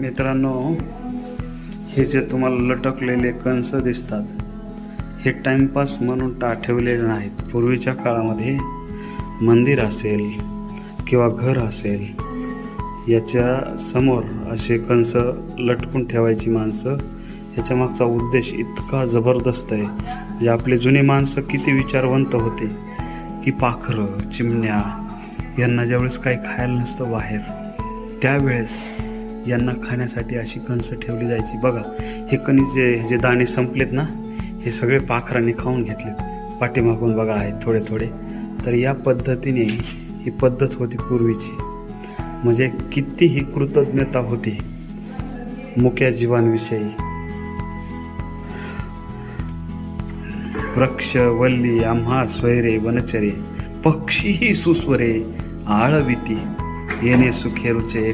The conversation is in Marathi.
मित्रांनो हे जे तुम्हाला लटकलेले कंस दिसतात हे टाइमपास म्हणून टा ठेवलेले नाहीत. पूर्वीच्या काळामध्ये मंदिर असेल किंवा घर असेल याच्या समोर असे कंस लटकून ठेवायची माणसं ह्याच्या मागचा उद्देश इतका जबरदस्त आहे. म्हणजे आपले जुने माणसं किती विचारवंत होते की पाखरं चिमण्या यांना ज्यावेळेस काही खायला नसतं बाहेर त्यावेळेस यांना खाण्यासाठी अशी कणसं ठेवली जायची. बघा हे कणीस जे जे दाणे संपलेत ना हे सगळे पाखरांनी खाऊन घेतलेत. पाठीमागून बघा आहेत थोडे थोडे. तर या पद्धतीने ही पद्धत होती पूर्वीची. म्हणजे किती ही कृतज्ञता होती मुक्या जीवांविषयी. वृक्ष वल्ली आम्हा स्वैरे वनचरे पक्षीही सुस्वरे आळविती. येणे सुखेरुचे